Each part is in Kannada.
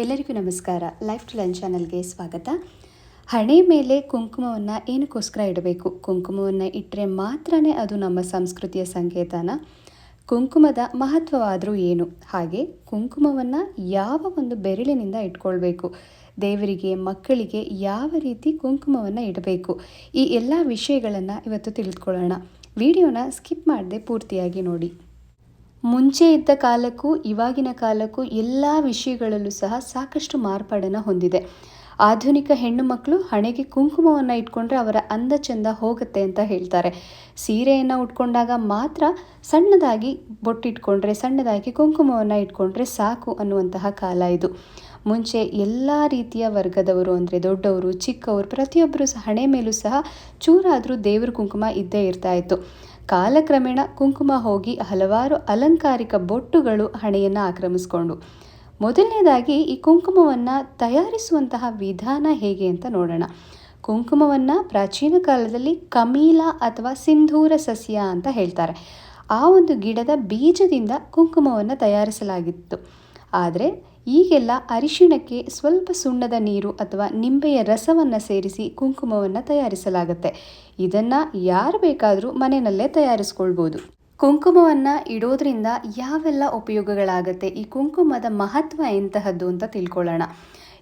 ಎಲ್ಲರಿಗೂ ನಮಸ್ಕಾರ. ಲೈಫ್ ಟು ಲಂಚ್ ಚಾನಲ್ಗೆ ಸ್ವಾಗತ. ಹಣೆ ಮೇಲೆ ಕುಂಕುಮವನ್ನು ಏನಕ್ಕೋಸ್ಕರ ಇಡಬೇಕು? ಕುಂಕುಮವನ್ನು ಇಟ್ಟರೆ ಮಾತ್ರನೇ ಅದು ನಮ್ಮ ಸಂಸ್ಕೃತಿಯ ಸಂಕೇತನ? ಕುಂಕುಮದ ಮಹತ್ವವಾದರೂ ಏನು? ಹಾಗೆ ಕುಂಕುಮವನ್ನು ಯಾವ ಒಂದು ಬೆರಳಿನಿಂದ ಇಟ್ಕೊಳ್ಬೇಕು? ದೇವರಿಗೆ, ಮಕ್ಕಳಿಗೆ ಯಾವ ರೀತಿ ಕುಂಕುಮವನ್ನು ಇಡಬೇಕು? ಈ ಎಲ್ಲ ವಿಷಯಗಳನ್ನು ಇವತ್ತು ತಿಳಿದುಕೊಳ್ಳೋಣ. ವಿಡಿಯೋನ ಸ್ಕಿಪ್ ಮಾಡದೆ ಪೂರ್ತಿಯಾಗಿ ನೋಡಿ. ಮುಂಚೆ ಇದ್ದ ಕಾಲಕ್ಕೂ ಇವಾಗಿನ ಕಾಲಕ್ಕೂ ಎಲ್ಲ ವಿಷಯಗಳಲ್ಲೂ ಸಹ ಸಾಕಷ್ಟು ಮಾರ್ಪಾಡನ್ನು ಹೊಂದಿದೆ. ಆಧುನಿಕ ಹೆಣ್ಣು ಮಕ್ಕಳು ಹಣೆಗೆ ಕುಂಕುಮವನ್ನು ಇಟ್ಕೊಂಡ್ರೆ ಅವರ ಅಂದ ಚಂದ ಹೋಗುತ್ತೆ ಅಂತ ಹೇಳ್ತಾರೆ. ಸೀರೆಯನ್ನು ಉಟ್ಕೊಂಡಾಗ ಮಾತ್ರ ಸಣ್ಣದಾಗಿ ಬೊಟ್ಟಿಟ್ಕೊಂಡ್ರೆ, ಸಣ್ಣದಾಗಿ ಕುಂಕುಮವನ್ನು ಇಟ್ಕೊಂಡ್ರೆ ಸಾಕು ಅನ್ನುವಂತಹ ಕಾಲ ಇದು. ಮುಂಚೆ ಎಲ್ಲ ರೀತಿಯ ವರ್ಗದವರು ಅಂದರೆ ದೊಡ್ಡವರು, ಚಿಕ್ಕವರು ಪ್ರತಿಯೊಬ್ಬರು ಸಹ ಹಣೆ ಮೇಲೂ ಸಹ ಚೂರಾದರೂ ದೇವ್ರ ಕುಂಕುಮ ಇದ್ದೇ ಇರ್ತಾ ಇತ್ತು. ಕಾಲಕ್ರಮೇಣ ಕುಂಕುಮ ಹೋಗಿ ಹಲವಾರು ಅಲಂಕಾರಿಕ ಬೊಟ್ಟುಗಳು ಹಣೆಯನ್ನು ಆಕ್ರಮಿಸ್ಕೊಂಡು. ಮೊದಲನೇದಾಗಿ ಈ ಕುಂಕುಮವನ್ನು ತಯಾರಿಸುವಂತಹ ವಿಧಾನ ಹೇಗೆ ಅಂತ ನೋಡೋಣ. ಕುಂಕುಮವನ್ನು ಪ್ರಾಚೀನ ಕಾಲದಲ್ಲಿ ಕಮೀಲ ಅಥವಾ ಸಿಂಧೂರ ಸಸ್ಯ ಅಂತ ಹೇಳ್ತಾರೆ. ಆ ಒಂದು ಗಿಡದ ಬೀಜದಿಂದ ಕುಂಕುಮವನ್ನು ತಯಾರಿಸಲಾಗಿತ್ತು. ಆದರೆ ಈಗೆಲ್ಲ ಅರಿಶಿಣಕ್ಕೆ ಸ್ವಲ್ಪ ಸುಣ್ಣದ ನೀರು ಅಥವಾ ನಿಂಬೆಯ ರಸವನ್ನು ಸೇರಿಸಿ ಕುಂಕುಮವನ್ನು ತಯಾರಿಸಲಾಗುತ್ತೆ. ಇದನ್ನು ಯಾರು ಬೇಕಾದರೂ ಮನೆಯಲ್ಲೇ ತಯಾರಿಸ್ಕೊಳ್ಬೋದು. ಕುಂಕುಮವನ್ನು ಇಡೋದ್ರಿಂದ ಯಾವೆಲ್ಲ ಉಪಯೋಗಗಳಾಗುತ್ತೆ? ಈ ಕುಂಕುಮದ ಮಹತ್ವ ಎಂತಹದ್ದು ಅಂತ ತಿಳ್ಕೊಳ್ಳೋಣ.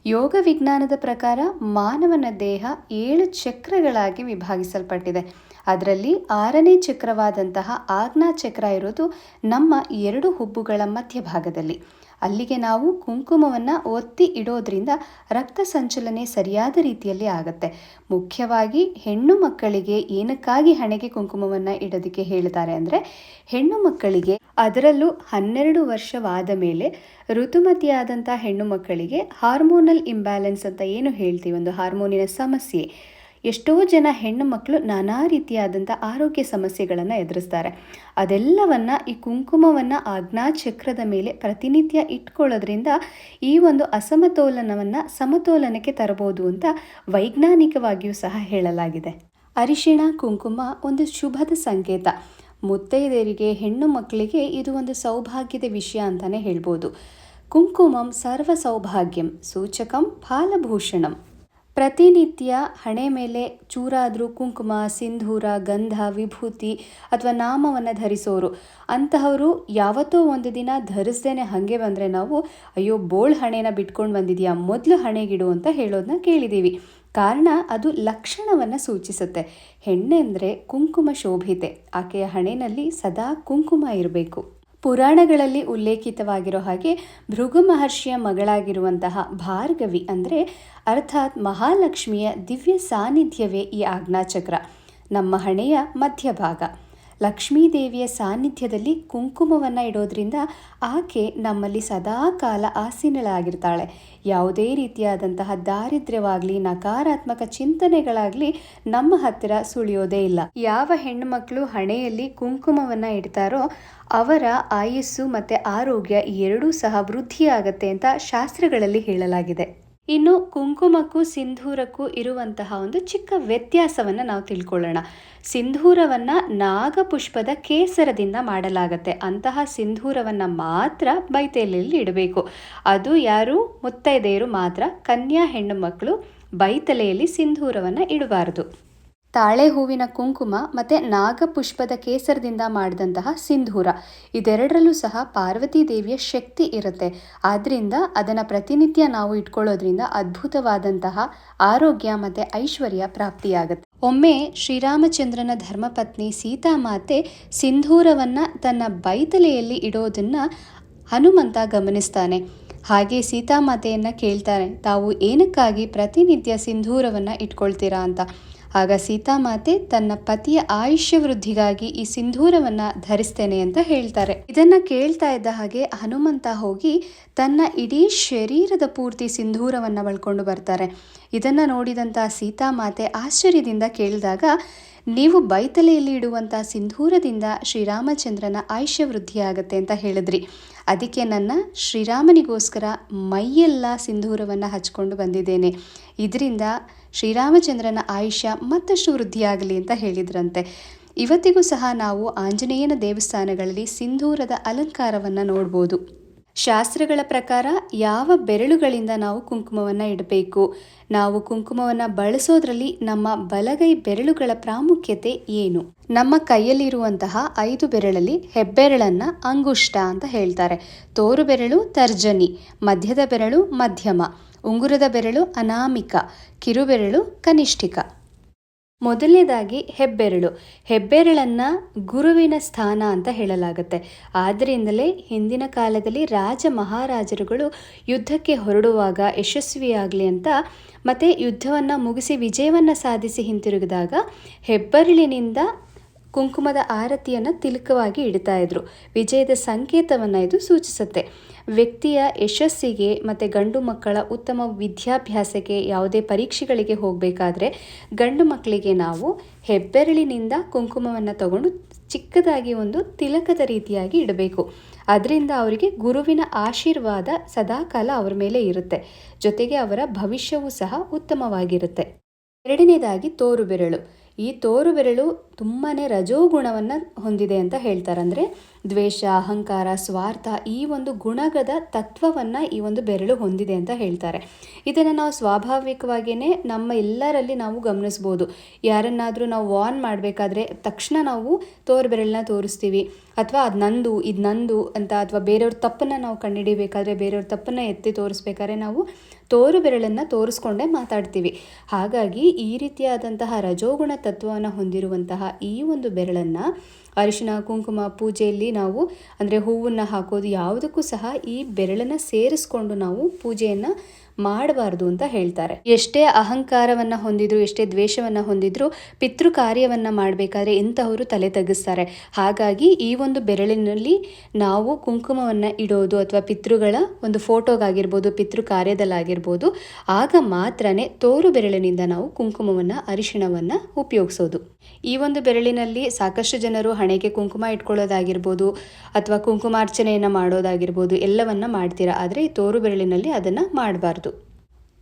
ಯೋಗ ವಿಜ್ಞಾನದ ಪ್ರಕಾರ ಮಾನವನ ದೇಹ ಏಳು ಚಕ್ರಗಳಾಗಿ ವಿಭಾಗಿಸಲ್ಪಟ್ಟಿದೆ. ಅದರಲ್ಲಿ ಆರನೇ ಚಕ್ರವಾದಂತಹ ಆಜ್ಞಾ ಚಕ್ರ ಇರೋದು ನಮ್ಮ ಎರಡು ಹುಬ್ಬುಗಳ ಮಧ್ಯಭಾಗದಲ್ಲಿ. ಅಲ್ಲಿಗೆ ನಾವು ಕುಂಕುಮವನ್ನು ಒತ್ತಿ ಇಡೋದ್ರಿಂದ ರಕ್ತ ಸಂಚಲನೆ ಸರಿಯಾದ ರೀತಿಯಲ್ಲಿ ಆಗುತ್ತೆ. ಮುಖ್ಯವಾಗಿ ಹೆಣ್ಣು ಮಕ್ಕಳಿಗೆ ಏನಕ್ಕಾಗಿ ಹಣೆಗೆ ಕುಂಕುಮವನ್ನು ಇಡೋದಕ್ಕೆ ಹೇಳ್ತಾರೆ ಅಂದರೆ, ಹೆಣ್ಣು ಮಕ್ಕಳಿಗೆ ಅದರಲ್ಲೂ ಹನ್ನೆರಡು ವರ್ಷವಾದ ಮೇಲೆ ಋತುಮತಿಯಾದಂಥ ಹೆಣ್ಣು ಮಕ್ಕಳಿಗೆ ಹಾರ್ಮೋನಲ್ ಇಂಬ್ಯಾಲೆನ್ಸ್ ಅಂತ ಏನು ಹೇಳ್ತೀವಿ? ಒಂದು ಹಾರ್ಮೋನಿನ ಸಮಸ್ಯೆ. ಎಷ್ಟೋ ಜನ ಹೆಣ್ಣು ಮಕ್ಕಳು ನಾನಾ ರೀತಿಯಾದಂಥ ಆರೋಗ್ಯ ಸಮಸ್ಯೆಗಳನ್ನು ಎದುರಿಸ್ತಾರೆ. ಅದೆಲ್ಲವನ್ನು ಈ ಕುಂಕುಮವನ್ನು ಆಜ್ಞಾ ಚಕ್ರದ ಮೇಲೆ ಪ್ರತಿನಿತ್ಯ ಇಟ್ಕೊಳ್ಳೋದ್ರಿಂದ ಈ ಒಂದು ಅಸಮತೋಲನವನ್ನು ಸಮತೋಲನಕ್ಕೆ ತರಬಹುದು ಅಂತ ವೈಜ್ಞಾನಿಕವಾಗಿಯೂ ಸಹ ಹೇಳಲಾಗಿದೆ. ಅರಿಶಿಣ, ಕುಂಕುಮ ಒಂದು ಶುಭದ ಸಂಕೇತ. ಮುತ್ತೈದೆಯರಿಗೆ, ಹೆಣ್ಣು ಮಕ್ಕಳಿಗೆ ಇದು ಒಂದು ಸೌಭಾಗ್ಯದ ವಿಷಯ ಅಂತಲೇ ಹೇಳ್ಬೋದು. ಕುಂಕುಮಂ ಸರ್ವ ಸೌಭಾಗ್ಯಂ ಸೂಚಕಂ, ಫಾಲಭೂಷಣಂ. ಪ್ರತಿನಿತ್ಯ ಹಣೆ ಮೇಲೆ ಚೂರಾದರೂ ಕುಂಕುಮ, ಸಿಂಧೂರ, ಗಂಧ, ವಿಭೂತಿ ಅಥವಾ ನಾಮವನ್ನು ಧರಿಸೋರು. ಅಂತಹವರು ಯಾವತ್ತೋ ಒಂದು ದಿನ ಧರಿಸ್ದೇನೆ ಹಾಗೆ ಬಂದರೆ ನಾವು, ಅಯ್ಯೋ, ಬೋಳ್ ಹಣೆನ ಬಿಟ್ಕೊಂಡು ಬಂದಿದೆಯಾ, ಮೊದಲು ಹಣೆಗಿಡು ಅಂತ ಹೇಳೋದನ್ನ ಕೇಳಿದ್ದೀವಿ ಕಾರಣ ಅದು ಲಕ್ಷಣವನ್ನು ಸೂಚಿಸುತ್ತೆ. ಹೆಣ್ಣೆಂದರೆ ಕುಂಕುಮ ಶೋಭಿತೆ. ಆಕೆಯ ಹಣೆಯಲ್ಲಿ ಸದಾ ಕುಂಕುಮ ಇರಬೇಕು. ಪುರಾಣಗಳಲ್ಲಿ ಉಲ್ಲೇಖಿತವಾಗಿರೋ ಹಾಗೆ ಭೃಗು ಮಹರ್ಷಿಯ ಮಗಳಾಗಿರುವಂತಹ ಭಾರ್ಗವಿ ಅಂದರೆ ಅರ್ಥಾತ್ ಮಹಾಲಕ್ಷ್ಮಿಯ ದಿವ್ಯ ಸಾನ್ನಿಧ್ಯವೇ ಈ ಆಜ್ಞಾಚಕ್ರ, ನಮ್ಮ ಹಣೆಯ ಮಧ್ಯಭಾಗ. ಲಕ್ಷ್ಮೀದೇವಿಯ ಸಾನ್ನಿಧ್ಯದಲ್ಲಿ ಕುಂಕುಮವನ್ನು ಇಡೋದ್ರಿಂದ ಆಕೆ ನಮ್ಮಲ್ಲಿ ಸದಾ ಕಾಲ ಆಸೀನಳಾಗಿರ್ತಾಳೆ. ಯಾವುದೇ ರೀತಿಯಾದಂತಹ ದಾರಿದ್ರ್ಯವಾಗಲಿ, ನಕಾರಾತ್ಮಕ ಚಿಂತನೆಗಳಾಗಲಿ ನಮ್ಮ ಹತ್ತಿರ ಸುಳಿಯೋದೇ ಇಲ್ಲ. ಯಾವ ಹೆಣ್ಣುಮಕ್ಕಳು ಹಣೆಯಲ್ಲಿ ಕುಂಕುಮವನ್ನು ಇಡ್ತಾರೋ ಅವರ ಆಯಸ್ಸು ಮತ್ತು ಆರೋಗ್ಯ ಎರಡೂ ಸಹ ವೃದ್ಧಿಯಾಗತ್ತೆ ಅಂತ ಶಾಸ್ತ್ರಗಳಲ್ಲಿ ಹೇಳಲಾಗಿದೆ. ಇನ್ನು ಕುಂಕುಮಕ್ಕೂ ಸಿಂಧೂರಕ್ಕೂ ಇರುವಂತಹ ಒಂದು ಚಿಕ್ಕ ವ್ಯತ್ಯಾಸವನ್ನು ನಾವು ತಿಳ್ಕೊಳ್ಳೋಣ. ಸಿಂಧೂರವನ್ನು ನಾಗಪುಷ್ಪದ ಕೇಸರದಿಂದ ಮಾಡಲಾಗತ್ತೆ. ಅಂತಹ ಸಿಂಧೂರವನ್ನು ಮಾತ್ರ ಬೈತಲೆಯಲ್ಲಿ ಇಡಬೇಕು. ಅದು ಯಾರು? ಮುತ್ತೈದೆಯರು ಮಾತ್ರ. ಕನ್ಯಾ ಹೆಣ್ಣು ಮಕ್ಕಳು ಬೈತಲೆಯಲ್ಲಿ ಸಿಂಧೂರವನ್ನು ಇಡಬಾರದು. ತಾಳೆ ಹೂವಿನ ಕುಂಕುಮ ಮತ್ತು ನಾಗಪುಷ್ಪದ ಕೇಸರದಿಂದ ಮಾಡಿದಂತಹ ಸಿಂಧೂರ. ಇದೆರಡರಲ್ಲೂ ಸಹ ಪಾರ್ವತಿ ದೇವಿಯ ಶಕ್ತಿ ಇರುತ್ತೆ. ಆದ್ದರಿಂದ ಅದನ್ನು ಪ್ರತಿನಿತ್ಯ ನಾವು ಇಟ್ಕೊಳ್ಳೋದ್ರಿಂದ ಅದ್ಭುತವಾದಂತಹ ಆರೋಗ್ಯ ಮತ್ತು ಐಶ್ವರ್ಯ ಪ್ರಾಪ್ತಿಯಾಗುತ್ತೆ. ಒಮ್ಮೆ ಶ್ರೀರಾಮಚಂದ್ರನ ಧರ್ಮಪತ್ನಿ ಸೀತಾಮಾತೆ ಸಿಂಧೂರವನ್ನು ತನ್ನ ಬೈತಲೆಯಲ್ಲಿ ಇಡೋದನ್ನು ಹನುಮಂತ ಗಮನಿಸ್ತಾನೆ. ಹಾಗೆ ಸೀತಾಮಾತೆಯನ್ನು ಕೇಳ್ತಾರೆ, ತಾವು ಏನಕ್ಕಾಗಿ ಪ್ರತಿನಿತ್ಯ ಸಿಂಧೂರವನ್ನು ಇಟ್ಕೊಳ್ತೀರಾ? ಅಂತ. ಆಗ ಸೀತಾಮಾತೆ ತನ್ನ ಪತಿಯ ಆಯುಷ್ಯ ವೃದ್ಧಿಗಾಗಿ ಈ ಸಿಂಧೂರವನ್ನ ಧರಿಸ್ತೇನೆ ಅಂತ ಹೇಳ್ತಾರೆ. ಇದನ್ನ ಕೇಳ್ತಾ ಇದ್ದ ಹಾಗೆ ಹನುಮಂತ ಹೋಗಿ ತನ್ನ ಇಡೀ ಶರೀರದ ಪೂರ್ತಿ ಸಿಂಧೂರವನ್ನ ಬಳ್ಕೊಂಡು ಬರ್ತಾರೆ. ಇದನ್ನ ನೋಡಿದಂತ ಸೀತಾಮಾತೆ ಆಶ್ಚರ್ಯದಿಂದ ಕೇಳಿದಾಗ, ನೀವು ಬೈತಲೆಯಲ್ಲಿ ಇಡುವಂಥ ಸಿಂಧೂರದಿಂದ ಶ್ರೀರಾಮಚಂದ್ರನ ಆಯುಷ್ಯ ವೃದ್ಧಿಯಾಗತ್ತೆ ಅಂತ ಹೇಳಿದ್ರಿ. ಅದಕ್ಕೆ ನನ್ನ ಶ್ರೀರಾಮನಿಗೋಸ್ಕರ ಮೈಯೆಲ್ಲ ಸಿಂಧೂರವನ್ನು ಹಚ್ಕೊಂಡು ಬಂದಿದ್ದೇನೆ. ಇದರಿಂದ ಶ್ರೀರಾಮಚಂದ್ರನ ಆಯುಷ್ಯ ಮತ್ತಷ್ಟು ವೃದ್ಧಿಯಾಗಲಿ ಅಂತ ಹೇಳಿದ್ರಂತೆ. ಇವತ್ತಿಗೂ ಸಹ ನಾವು ಆಂಜನೇಯನ ದೇವಸ್ಥಾನಗಳಲ್ಲಿ ಸಿಂಧೂರದ ಅಲಂಕಾರವನ್ನು ನೋಡ್ಬೋದು. ಶಾಸ್ತ್ರಗಳ ಪ್ರಕಾರ ಯಾವ ಬೆರಳುಗಳಿಂದ ನಾವು ಕುಂಕುಮವನ್ನು ಇಡಬೇಕು? ನಾವು ಕುಂಕುಮವನ್ನು ಬಳಸೋದ್ರಲ್ಲಿ ನಮ್ಮ ಬಲಗೈ ಬೆರಳುಗಳ ಪ್ರಾಮುಖ್ಯತೆ ಏನು? ನಮ್ಮ ಕೈಯಲ್ಲಿರುವಂತಹ ಐದು ಬೆರಳಲ್ಲಿ ಹೆಬ್ಬೆರಳನ್ನು ಅಂಗುಷ್ಟ ಅಂತ ಹೇಳ್ತಾರೆ. ತೋರು ಬೆರಳು ತರ್ಜನಿ, ಮಧ್ಯದ ಬೆರಳು ಮಧ್ಯಮ, ಉಂಗುರದ ಬೆರಳು ಅನಾಮಿಕ ಕಿರುಬೆರಳು ಕನಿಷ್ಠಿಕ. ಮೊದಲನೇದಾಗಿ ಹೆಬ್ಬೆರಳು. ಹೆಬ್ಬೆರಳನ್ನು ಗುರುವಿನ ಸ್ಥಾನ ಅಂತ ಹೇಳಲಾಗುತ್ತೆ. ಆದ್ದರಿಂದಲೇ ಹಿಂದಿನ ಕಾಲದಲ್ಲಿ ರಾಜ ಮಹಾರಾಜರುಗಳು ಯುದ್ಧಕ್ಕೆ ಹೊರಡುವಾಗ ಯಶಸ್ವಿಯಾಗಲಿ ಅಂತ ಮತ್ತು ಯುದ್ಧವನ್ನು ಮುಗಿಸಿ ವಿಜಯವನ್ನು ಸಾಧಿಸಿ ಹಿಂತಿರುಗಿದಾಗ ಹೆಬ್ಬೆರಳಿನಿಂದ ಕುಂಕುಮದ ಆರತಿಯನ್ನು ತಿಲಕವಾಗಿ ಇಡ್ತಾ ಇದ್ರು. ವಿಜಯದ ಸಂಕೇತವನ್ನು ಇದು ಸೂಚಿಸುತ್ತೆ. ವ್ಯಕ್ತಿಯ ಯಶಸ್ಸಿಗೆ ಮತ್ತು ಗಂಡು ಮಕ್ಕಳ ಉತ್ತಮ ವಿದ್ಯಾಭ್ಯಾಸಕ್ಕೆ ಯಾವುದೇ ಪರೀಕ್ಷೆಗಳಿಗೆ ಹೋಗಬೇಕಾದ್ರೆ ಗಂಡು ಮಕ್ಕಳಿಗೆ ನಾವು ಹೆಬ್ಬೆರಳಿನಿಂದ ಕುಂಕುಮವನ್ನು ತಗೊಂಡು ಚಿಕ್ಕದಾಗಿ ಒಂದು ತಿಲಕದ ರೀತಿಯಾಗಿ ಇಡಬೇಕು. ಅದರಿಂದ ಅವರಿಗೆ ಗುರುವಿನ ಆಶೀರ್ವಾದ ಸದಾಕಾಲ ಅವರ ಮೇಲೆ ಇರುತ್ತೆ. ಜೊತೆಗೆ ಅವರ ಭವಿಷ್ಯವೂ ಸಹ ಉತ್ತಮವಾಗಿರುತ್ತೆ. ಎರಡನೇದಾಗಿ ತೋರು ಬೆರಳು ಈ ತೋರು ಬೆರಳು ತುಂಬಾ ರಜೋಗುಣವನ್ನು ಹೊಂದಿದೆ ಅಂತ ಹೇಳ್ತಾರೆ. ಅಂದರೆ ದ್ವೇಷ, ಅಹಂಕಾರ, ಸ್ವಾರ್ಥ ಈ ಒಂದು ಗುಣಗದ ತತ್ವವನ್ನು ಈ ಒಂದು ಬೆರಳು ಹೊಂದಿದೆ ಅಂತ ಹೇಳ್ತಾರೆ. ಇದನ್ನು ನಾವು ಸ್ವಾಭಾವಿಕವಾಗಿಯೇ ನಮ್ಮ ಎಲ್ಲರಲ್ಲಿ ನಾವು ಗಮನಿಸ್ಬೋದು. ಯಾರನ್ನಾದರೂ ನಾವು ವಾರ್ನ್ ಮಾಡಬೇಕಾದ್ರೆ ತಕ್ಷಣ ನಾವು ತೋರು ಬೆರಳನ್ನ ತೋರಿಸ್ತೀವಿ. ಅಥವಾ ಅದು ನಂದು, ಇದು ನಂದು ಅಂತ ಅಥವಾ ಬೇರೆಯವ್ರ ತಪ್ಪನ್ನು ನಾವು ಕಂಡುಹಿಡಿಬೇಕಾದ್ರೆ ಬೇರೆಯವ್ರ ತಪ್ಪನ್ನು ಎತ್ತಿ ತೋರಿಸ್ಬೇಕಾದ್ರೆ ನಾವು ತೋರು ಬೆರಳನ್ನು ತೋರಿಸ್ಕೊಂಡೇ ಮಾತಾಡ್ತೀವಿ. ಹಾಗಾಗಿ ಈ ರೀತಿಯಾದಂತಹ ರಜೋಗುಣ ತತ್ವವನ್ನು ಹೊಂದಿರುವಂತಹ ಈ ಒಂದು ಬೆರಳನ್ನು ಅರಿಶಿನ, ಕುಂಕುಮ ಪೂಜೆಯಲ್ಲಿ ನಾವು, ಅಂದರೆ ಹೂವನ್ನು ಹಾಕೋದು ಯಾವುದಕ್ಕೂ ಸಹ ಈ ಬೆರಳನ್ನು ಸೇರಿಸ್ಕೊಂಡು ನಾವು ಪೂಜೆಯನ್ನು ಮಾಡಬಾರ್ದು ಅಂತ ಹೇಳ್ತಾರೆ. ಎಷ್ಟೇ ಅಹಂಕಾರವನ್ನು ಹೊಂದಿದ್ರು, ಎಷ್ಟೇ ದ್ವೇಷವನ್ನು ಹೊಂದಿದ್ರು ಪಿತೃ ಕಾರ್ಯವನ್ನು ಮಾಡಬೇಕಾದ್ರೆ ಇಂಥವರು ತಲೆ ತಗ್ಗಿಸ್ತಾರೆ. ಹಾಗಾಗಿ ಈ ಒಂದು ಬೆರಳಿನಲ್ಲಿ ನಾವು ಕುಂಕುಮವನ್ನು ಇಡೋದು ಅಥವಾ ಪಿತೃಗಳ ಒಂದು ಫೋಟೋಗಾಗಿರ್ಬೋದು ಪಿತೃ ಕಾರ್ಯದಲ್ಲಾಗಿರ್ಬೋದು ಆಗ ಮಾತ್ರನೇ ತೋರು ಬೆರಳಿನಿಂದ ನಾವು ಕುಂಕುಮವನ್ನು, ಅರಿಶಿಣವನ್ನು ಉಪಯೋಗಿಸೋದು. ಈ ಒಂದು ಬೆರಳಿನಲ್ಲಿ ಸಾಕಷ್ಟು ಜನರು ಹಣೆಗೆ ಕುಂಕುಮ ಇಟ್ಕೊಳ್ಳೋದಾಗಿರ್ಬೋದು ಅಥವಾ ಕುಂಕುಮಾರ್ಚನೆಯನ್ನು ಮಾಡೋದಾಗಿರ್ಬೋದು ಎಲ್ಲವನ್ನು ಮಾಡ್ತೀರಾ. ಆದರೆ ಈ ತೋರು ಬೆರಳಿನಲ್ಲಿ ಅದನ್ನು ಮಾಡಬಾರ್ದು.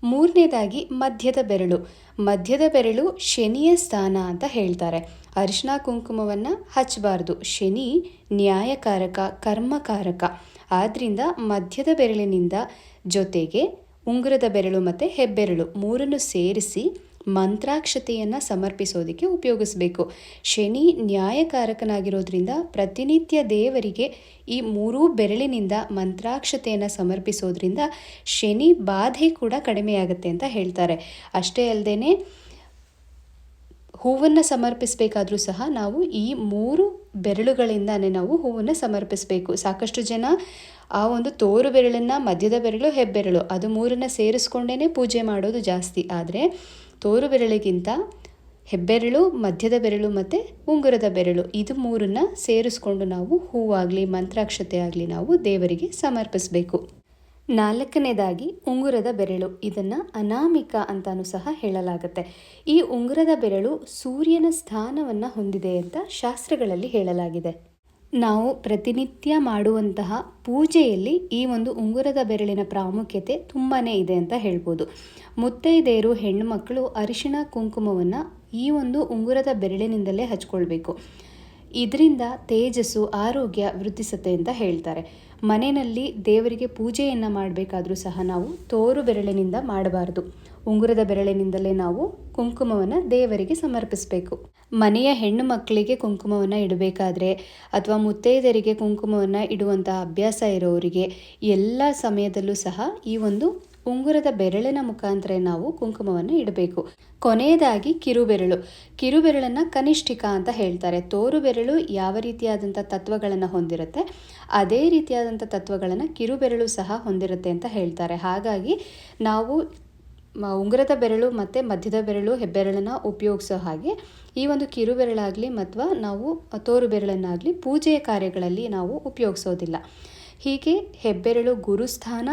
ಮೂರನೇದಾಗಿ ಮಧ್ಯದ ಬೆರಳು. ಮಧ್ಯದ ಬೆರಳು ಶನಿಯ ಸ್ಥಾನ ಅಂತ ಹೇಳ್ತಾರೆ. ಅರಿಶಿನ ಕುಂಕುಮವನ್ನು ಹಚ್ಚಬಾರ್ದು ಶನಿ ನ್ಯಾಯಕಾರಕ, ಕರ್ಮಕಾರಕ. ಆದ್ದರಿಂದ ಮಧ್ಯದ ಬೆರಳಿನಿಂದ ಜೊತೆಗೆ ಉಂಗುರದ ಬೆರಳು ಮತ್ತು ಹೆಬ್ಬೆರಳು ಮೂರನ್ನು ಸೇರಿಸಿ ಮಂತ್ರಾಕ್ಷತೆಯನ್ನು ಸಮರ್ಪಿಸೋದಕ್ಕೆ ಉಪಯೋಗಿಸಬೇಕು. ಶನಿ ನ್ಯಾಯಕಾರಕನಾಗಿರೋದ್ರಿಂದ ಪ್ರತಿನಿತ್ಯ ದೇವರಿಗೆ ಈ ಮೂರೂ ಬೆರಳಿನಿಂದ ಮಂತ್ರಾಕ್ಷತೆಯನ್ನು ಸಮರ್ಪಿಸೋದ್ರಿಂದ ಶನಿ ಬಾಧೆ ಕೂಡ ಕಡಿಮೆಯಾಗುತ್ತೆ ಅಂತ ಹೇಳ್ತಾರೆ. ಅಷ್ಟೇ ಅಲ್ಲದೆ ಹೂವನ್ನು ಸಮರ್ಪಿಸಬೇಕಾದ್ರೂ ಸಹ ನಾವು ಈ ಮೂರು ಬೆರಳುಗಳಿಂದನೇ ನಾವು ಹೂವನ್ನು ಸಮರ್ಪಿಸಬೇಕು. ಸಾಕಷ್ಟು ಜನ ಆ ಒಂದು ತೋರು ಬೆರಳನ್ನು ಮಧ್ಯದ ಬೆರಳು, ಹೆಬ್ಬೆರಳು ಅದು ಮೂರನ್ನು ಸೇರಿಸ್ಕೊಂಡೇ ಪೂಜೆ ಮಾಡೋದು ಜಾಸ್ತಿ. ಆದರೆ ತೋರು ಬೆರಳಿಗಿಂತ ಹೆಬ್ಬೆರಳು, ಮಧ್ಯದ ಬೆರಳು ಮತ್ತು ಉಂಗುರದ ಬೆರಳು. ಇದು ಮೂರನ್ನು ಸೇರಿಸ್ಕೊಂಡು ನಾವು ಹೂವಾಗಲಿ, ಮಂತ್ರಾಕ್ಷತೆ ಆಗಲಿ ನಾವು ದೇವರಿಗೆ ಸಮರ್ಪಿಸಬೇಕು. ನಾಲ್ಕನೇದಾಗಿ ಉಂಗುರದ ಬೆರಳು. ಇದನ್ನು ಅನಾಮಿಕ ಅಂತಾನೂ ಸಹ ಹೇಳಲಾಗುತ್ತೆ. ಈ ಉಂಗುರದ ಬೆರಳು ಸೂರ್ಯನ ಸ್ಥಾನವನ್ನು ಹೊಂದಿದೆ ಅಂತ ಶಾಸ್ತ್ರಗಳಲ್ಲಿ ಹೇಳಲಾಗಿದೆ. ನಾವು ಪ್ರತಿನಿತ್ಯ ಮಾಡುವಂತಹ ಪೂಜೆಯಲ್ಲಿ ಈ ಒಂದು ಉಂಗುರದ ಬೆರಳಿನ ಪ್ರಾಮುಖ್ಯತೆ ತುಂಬಾ ಇದೆ ಅಂತ ಹೇಳ್ಬೋದು. ಮುತ್ತೈದೆಯರು, ಹೆಣ್ಣುಮಕ್ಕಳು ಅರಿಶಿಣ ಕುಂಕುಮವನ್ನು ಈ ಒಂದು ಉಂಗುರದ ಬೆರಳಿನಿಂದಲೇ ಹಚ್ಕೊಳ್ಬೇಕು. ಇದರಿಂದ ತೇಜಸ್ಸು, ಆರೋಗ್ಯ ವೃದ್ಧಿಸುತ್ತೆ ಅಂತ ಹೇಳ್ತಾರೆ. ಮನೆಯಲ್ಲಿ ದೇವರಿಗೆ ಪೂಜೆಯನ್ನು ಮಾಡಬೇಕಾದ್ರೂ ಸಹ ನಾವು ತೋರು ಬೆರಳಿನಿಂದ ಮಾಡಬಾರ್ದು. ಉಂಗುರದ ಬೆರಳಿನಿಂದಲೇ ನಾವು ಕುಂಕುಮವನ್ನು ದೇವರಿಗೆ ಸಮರ್ಪಿಸಬೇಕು. ಮನೆಯ ಹೆಣ್ಣು ಮಕ್ಕಳಿಗೆ ಕುಂಕುಮವನ್ನು ಇಡಬೇಕಾದ್ರೆ ಅಥವಾ ಮುತ್ತೈದೆಯರಿಗೆ ಕುಂಕುಮವನ್ನು ಇಡುವಂತಹ ಅಭ್ಯಾಸ ಇರೋರಿಗೆ ಎಲ್ಲ ಸಮಯದಲ್ಲೂ ಸಹ ಈ ಒಂದು ಉಂಗುರದ ಬೆರಳಿನ ಮುಖಾಂತರ ನಾವು ಕುಂಕುಮವನ್ನು ಇಡಬೇಕು. ಕೊನೆಯದಾಗಿ ಕಿರುಬೆರಳು. ಕಿರುಬೆರಳನ್ನು ಕನಿಷ್ಠಿಕ ಅಂತ ಹೇಳ್ತಾರೆ. ತೋರು ಬೆರಳು ಯಾವ ರೀತಿಯಾದಂಥ ತತ್ವಗಳನ್ನು ಹೊಂದಿರುತ್ತೆ, ಅದೇ ರೀತಿಯಾದಂಥ ತತ್ವಗಳನ್ನು ಕಿರುಬೆರಳು ಸಹ ಹೊಂದಿರುತ್ತೆ ಅಂತ ಹೇಳ್ತಾರೆ. ಹಾಗಾಗಿ ನಾವು ಉಂಗುರದ ಬೆರಳು ಮತ್ತು ಮಧ್ಯದ ಬೆರಳು ಹೆಬ್ಬೆರಳನ್ನು ಉಪಯೋಗಿಸೋ ಹಾಗೆ ಈ ಒಂದು ಕಿರು ಬೆರಳಾಗಲಿ ಅಥವಾ ನಾವು ತೋರು ಬೆರಳನ್ನಾಗಲಿ ಪೂಜೆಯ ಕಾರ್ಯಗಳಲ್ಲಿ ನಾವು ಉಪಯೋಗಿಸೋದಿಲ್ಲ. ಹೀಗೆ ಹೆಬ್ಬೆರಳು ಗುರುಸ್ಥಾನ,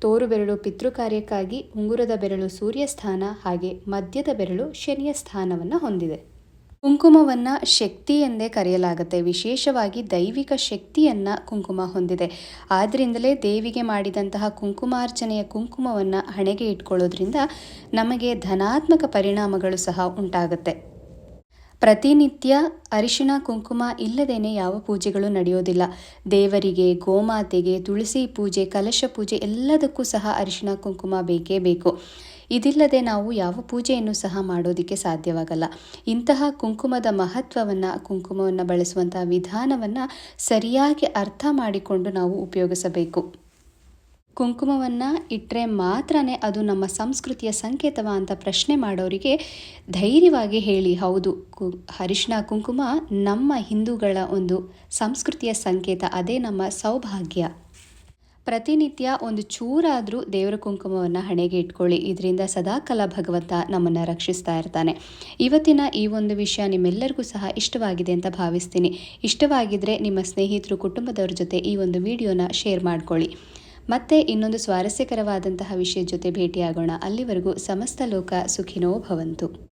ತೋರು ಬೆರಳು ಪಿತೃ ಕಾರ್ಯಕ್ಕಾಗಿ ಉಂಗುರದ ಬೆರಳು ಸೂರ್ಯ ಸ್ಥಾನ ಹಾಗೆ ಮಧ್ಯದ ಬೆರಳು ಶನಿಯ ಸ್ಥಾನವನ್ನು ಹೊಂದಿದೆ. ಕುಂಕುಮವನ್ನು ಶಕ್ತಿ ಎಂದೇ ಕರೆಯಲಾಗುತ್ತೆ. ವಿಶೇಷವಾಗಿ ದೈವಿಕ ಶಕ್ತಿಯನ್ನು ಕುಂಕುಮ ಹೊಂದಿದೆ. ಆದ್ದರಿಂದಲೇ ದೇವಿಗೆ ಮಾಡಿದಂತಹ ಕುಂಕುಮಾರ್ಚನೆಯ ಕುಂಕುಮವನ್ನು ಹಣೆಗೆ ಇಟ್ಕೊಳ್ಳೋದ್ರಿಂದ ನಮಗೆ ಧನಾತ್ಮಕ ಪರಿಣಾಮಗಳು ಸಹ ಉಂಟಾಗುತ್ತೆ. ಪ್ರತಿನಿತ್ಯ ಅರಿಶಿಣ ಕುಂಕುಮ ಇಲ್ಲದೇನೆ ಯಾವ ಪೂಜೆಗಳು ನಡೆಯೋದಿಲ್ಲ. ದೇವರಿಗೆ, ಗೋಮಾತೆಗೆ, ತುಳಸಿ ಪೂಜೆ, ಕಲಶ ಪೂಜೆ ಎಲ್ಲದಕ್ಕೂ ಸಹ ಅರಿಶಿಣ ಕುಂಕುಮ ಬೇಕೇ ಬೇಕು. ಇದಿಲ್ಲದೆ ನಾವು ಯಾವ ಪೂಜೆಯನ್ನು ಸಹ ಮಾಡೋದಕ್ಕೆ ಸಾಧ್ಯವಾಗಲ್ಲ. ಇಂತಹ ಕುಂಕುಮದ ಮಹತ್ವವನ್ನು, ಕುಂಕುಮವನ್ನು ಬಳಸುವಂತಹ ವಿಧಾನವನ್ನು ಸರಿಯಾಗಿ ಅರ್ಥ ಮಾಡಿಕೊಂಡು ನಾವು ಉಪಯೋಗಿಸಬೇಕು. ಕುಂಕುಮವನ್ನು ಇಟ್ಟರೆ ಮಾತ್ರ ಅದು ನಮ್ಮ ಸಂಸ್ಕೃತಿಯ ಸಂಕೇತವ ಅಂತ ಪ್ರಶ್ನೆ ಮಾಡೋರಿಗೆ ಧೈರ್ಯವಾಗಿ ಹೇಳಿ, ಹೌದು, ಕು ಕುಂಕುಮ ನಮ್ಮ ಹಿಂದೂಗಳ ಒಂದು ಸಂಸ್ಕೃತಿಯ ಸಂಕೇತ, ಅದೇ ನಮ್ಮ ಸೌಭಾಗ್ಯ. ಪ್ರತಿನಿತ್ಯ ಒಂದು ಚೂರಾದರೂ ದೇವರ ಕುಂಕುಮವನ್ನು ಹಣೆಗೆ ಇಟ್ಕೊಳ್ಳಿ. ಇದರಿಂದ ಸದಾಕಾಲ ಭಗವಂತ ನಮ್ಮನ್ನು ರಕ್ಷಿಸ್ತಾ ಇರ್ತಾನೆ. ಇವತ್ತಿನ ಈ ಒಂದು ವಿಷಯ ನಿಮ್ಮೆಲ್ಲರಿಗೂ ಸಹ ಇಷ್ಟವಾಗಿದೆ ಅಂತ ಭಾವಿಸ್ತೀನಿ. ಇಷ್ಟವಾಗಿದ್ದರೆ ನಿಮ್ಮ ಸ್ನೇಹಿತರು ಕುಟುಂಬದವ್ರ ಜೊತೆ ಈ ಒಂದು ವಿಡಿಯೋನ ಶೇರ್ ಮಾಡ್ಕೊಳ್ಳಿ. ಮತ್ತೆ ಇನ್ನೊಂದು ಸ್ವಾರಸ್ಯಕರವಾದಂತಹ ವಿಷಯದ ಜೊತೆ ಭೇಟಿಯಾಗೋಣ. ಅಲ್ಲಿವರೆಗೂ ಸಮಸ್ತ ಲೋಕ ಸುಖಿನೋ ಭವಂತು.